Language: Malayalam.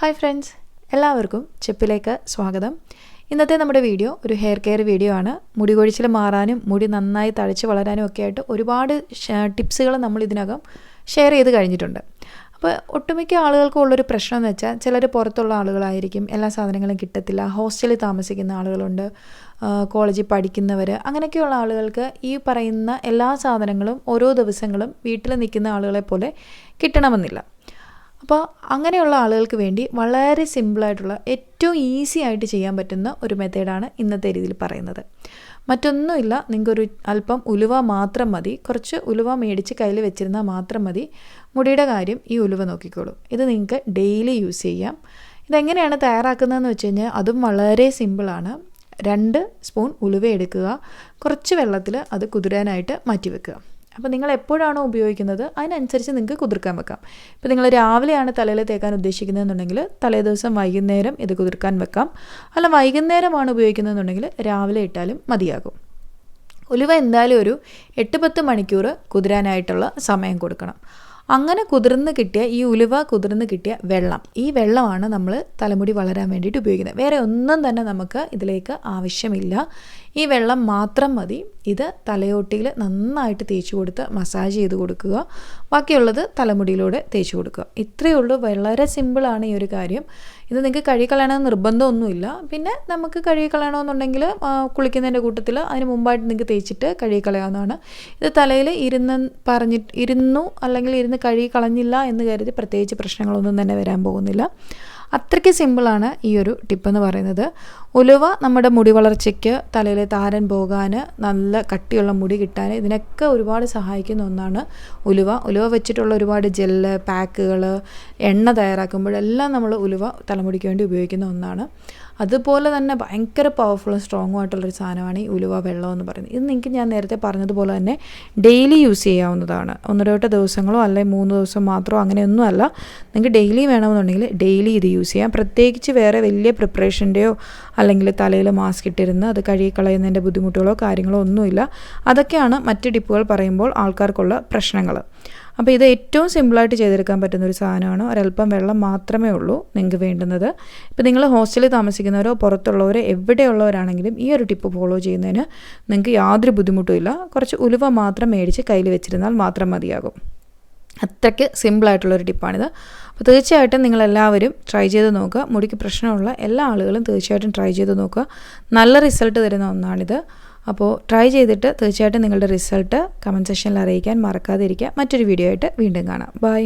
ഹായ് ഫ്രണ്ട്സ് എല്ലാവർക്കും ചെപ്പിലേക്ക് സ്വാഗതം. ഇന്നത്തെ നമ്മുടെ വീഡിയോ ഒരു ഹെയർ കെയർ വീഡിയോ ആണ്. മുടി കൊഴിച്ചിൽ മാറാനും മുടി നന്നായി തഴച്ച് വളരാനും ഒക്കെ ആയിട്ട് ഒരുപാട് ടിപ്സുകൾ നമ്മൾ ഇതിനകം ഷെയർ ചെയ്ത് കഴിഞ്ഞിട്ടുണ്ട്. അപ്പോൾ ഒട്ടുമിക്ക ആളുകൾക്കും ഉള്ളൊരു പ്രശ്നം എന്ന് വെച്ചാൽ ചിലർ പുറത്തുള്ള ആളുകളായിരിക്കും എല്ലാ സാധനങ്ങളും കിട്ടത്തില്ല ഹോസ്റ്റലിൽ താമസിക്കുന്ന ആളുകളുണ്ട് കോളേജിൽ പഠിക്കുന്നവർ അങ്ങനെയൊക്കെയുള്ള ആളുകൾക്ക് ഈ പറയുന്ന എല്ലാ സാധനങ്ങളും ഓരോ ദിവസങ്ങളും വീട്ടിൽ നിൽക്കുന്ന ആളുകളെ പോലെ കിട്ടണമെന്നില്ല. അപ്പോൾ അങ്ങനെയുള്ള ആളുകൾക്ക് വേണ്ടി വളരെ സിമ്പിളായിട്ടുള്ള ഏറ്റവും ഈസി ആയിട്ട് ചെയ്യാൻ പറ്റുന്ന ഒരു മെത്തേഡാണ് ഇന്നത്തെ രീതിയിൽ പറയുന്നത്. മറ്റൊന്നുമില്ല നിങ്ങൾക്കൊരു അല്പം ഉലുവ മാത്രം മതി. കുറച്ച് ഉലുവ മേടിച്ച് കയ്യിൽ വെച്ചിരുന്നാൽ മാത്രം മതി. മുടിയുടെ കാര്യം ഈ ഉലുവ നോക്കിക്കോളൂ. ഇത് നിങ്ങൾക്ക് ഡെയിലി യൂസ് ചെയ്യാം. ഇതെങ്ങനെയാണ് തയ്യാറാക്കുന്നതെന്ന് വെച്ച് കഴിഞ്ഞാൽ അതും വളരെ സിമ്പിളാണ് രണ്ട് സ്പൂൺ ഉലുവ എടുക്കുക. കുറച്ച് വെള്ളത്തിൽ അത് കുതിരാനായിട്ട് മാറ്റി വെക്കുക. അപ്പോൾ നിങ്ങൾ എപ്പോഴാണോ ഉപയോഗിക്കുന്നത് അതിനനുസരിച്ച് നിങ്ങൾക്ക് കുതിർക്കാൻ വെക്കാം. ഇപ്പോൾ നിങ്ങൾ രാവിലെയാണ് തലയിൽ തേക്കാൻ ഉദ്ദേശിക്കുന്നതെന്നുണ്ടെങ്കിൽ തലേ ദിവസം വൈകുന്നേരം ഇത് കുതിർക്കാൻ വെക്കാം. അല്ല വൈകുന്നേരമാണ് ഉപയോഗിക്കുന്നതെന്നുണ്ടെങ്കിൽ രാവിലെ ഇട്ടാലും മതിയാകും. ഉലുവ എന്തായാലും ഒരു എട്ട് പത്ത് മണിക്കൂർ കുതിരാനായിട്ടുള്ള സമയം കൊടുക്കണം. അങ്ങനെ കുതിർന്ന് കിട്ടിയ ഈ ഉലുവ കുതിർന്ന് കിട്ടിയ വെള്ളം. ഈ വെള്ളമാണ് നമ്മൾ തലമുടി വളരാൻ വേണ്ടിയിട്ട് ഉപയോഗിക്കുന്നത്. വേറെ ഒന്നും തന്നെ നമുക്ക് ഇതിലേക്ക് ആവശ്യമില്ല. ഈ വെള്ളം മാത്രം മതി. ഇത് തലയോട്ടിയിൽ നന്നായിട്ട് തേച്ച് കൊടുത്ത് മസാജ് ചെയ്ത് കൊടുക്കുക. ബാക്കിയുള്ളത് തലമുടിയിലൂടെ തേച്ച് കൊടുക്കുക. ഇത്രയേ ഉള്ളൂ. വളരെ സിമ്പിളാണ് ഈ ഒരു കാര്യം. ഇത് നിങ്ങൾക്ക് കഴുകിക്കളയണമെന്ന് നിർബന്ധമൊന്നുമില്ല. പിന്നെ നമുക്ക് കഴുകിക്കളയണമെന്നുണ്ടെങ്കിൽ കുളിക്കുന്നതിന്റെ കൂട്ടത്തിൽ അതിന് മുമ്പായിട്ട് നിങ്ങൾക്ക് തേച്ചിട്ട് കഴുകിക്കളയാവുന്നതാണ് ഇത് തലയിൽ ഇരുന്ന് പറഞ്ഞിട്ട് ഇരുന്നു അല്ലെങ്കിൽ ഇരുന്ന് കഴുകി കളഞ്ഞില്ല എന്ന് കരുതി പ്രത്യേകിച്ച് പ്രശ്നങ്ങളൊന്നും തന്നെ വരാൻ പോകുന്നില്ല. അത്രയ്ക്ക് സിമ്പിളാണ് ഈ ഒരു ടിപ്പെന്ന് പറയുന്നത്. ഉലുവ നമ്മുടെ മുടി വളർച്ചയ്ക്ക് തലയിലെ താരൻ പോകാൻ നല്ല കട്ടിയുള്ള മുടി കിട്ടാൻ ഇതിനൊക്കെ ഒരുപാട് സഹായിക്കുന്ന ഒന്നാണ് ഉലുവ. ഉലുവ വെച്ചിട്ടുള്ള ഒരുപാട് ജെല്ല് പാക്കുകൾ എണ്ണ തയ്യാറാക്കുമ്പോഴെല്ലാം നമ്മൾ ഉലുവ തലമുടിക്ക് വേണ്ടി ഉപയോഗിക്കുന്ന ഒന്നാണ്. അതുപോലെ തന്നെ ഭയങ്കര പവർഫുള്ളും സ്ട്രോങ്ങും ആയിട്ടുള്ളൊരു സാധനമാണ് ഈ ഉലുവ വെള്ളം എന്ന് പറയുന്നത്. ഇത് നിങ്ങൾക്ക് ഞാൻ നേരത്തെ പറഞ്ഞതുപോലെ തന്നെ ഡെയിലി യൂസ് ചെയ്യാവുന്നതാണ്. ഒന്നരവട്ട ദിവസങ്ങളോ അല്ലെങ്കിൽ മൂന്ന് ദിവസം മാത്രമോ അങ്ങനെയൊന്നും അല്ല. നിങ്ങൾക്ക് ഡെയിലി വേണമെന്നുണ്ടെങ്കിൽ ഡെയിലി ഇത് യൂസ് ചെയ്യാം. പ്രത്യേകിച്ച് വേറെ വലിയ പ്രിപ്പറേഷന്റെയോ അല്ലെങ്കിൽ തലയിൽ മാസ്ക് ഇട്ടിരുന്ന് അത് കഴുകിക്കളയുന്നതിന്റെ ബുദ്ധിമുട്ടുകളോ കാര്യങ്ങളോ ഒന്നുമില്ല. അതൊക്കെയാണ് മറ്റ് ടിപ്പുകൾ പറയുമ്പോൾ ആൾക്കാർക്കുള്ള പ്രശ്നങ്ങൾ. അപ്പോൾ ഇത് ഏറ്റവും സിമ്പിളായിട്ട് ചെയ്തെടുക്കാൻ പറ്റുന്ന ഒരു സാധനമാണ്. ഒരല്പം വെള്ളം മാത്രമേ ഉള്ളൂ നിങ്ങൾക്ക് വേണ്ടുന്നത്. ഇപ്പോൾ നിങ്ങൾ ഹോസ്റ്റലിൽ താമസിക്കുന്നവരോ പുറത്തുള്ളവരോ എവിടെയുള്ളവരാണെങ്കിലും ഈ ഒരു ടിപ്പ് ഫോളോ ചെയ്യുന്നതിന് നിങ്ങൾക്ക് യാതൊരു ബുദ്ധിമുട്ടും ഇല്ല. കുറച്ച് ഉലുവ മാത്രം മേടിച്ച് കയ്യിൽ വെച്ചിരുന്നാൽ മാത്രം മതിയാകും. അത്രയ്ക്ക് സിമ്പിളായിട്ടുള്ളൊരു ടിപ്പാണിത്. അപ്പോൾ തീർച്ചയായിട്ടും നിങ്ങളെല്ലാവരും ട്രൈ ചെയ്ത് നോക്കുക. മുടിക്ക് പ്രശ്നമുള്ള എല്ലാ ആളുകളും തീർച്ചയായിട്ടും ട്രൈ ചെയ്ത് നോക്കുക. നല്ല റിസൾട്ട് തരുന്ന ഒന്നാണിത്. അപ്പോൾ ട്രൈ ചെയ്തിട്ട് തീർച്ചയായിട്ടും നിങ്ങളുടെ റിസൾട്ട് കമന്റ് സെക്ഷനിൽ അറിയിക്കാൻ മറക്കാതിരിക്കുക. മറ്റൊരു വീഡിയോ ആയിട്ട് വീണ്ടും കാണാം. ബൈ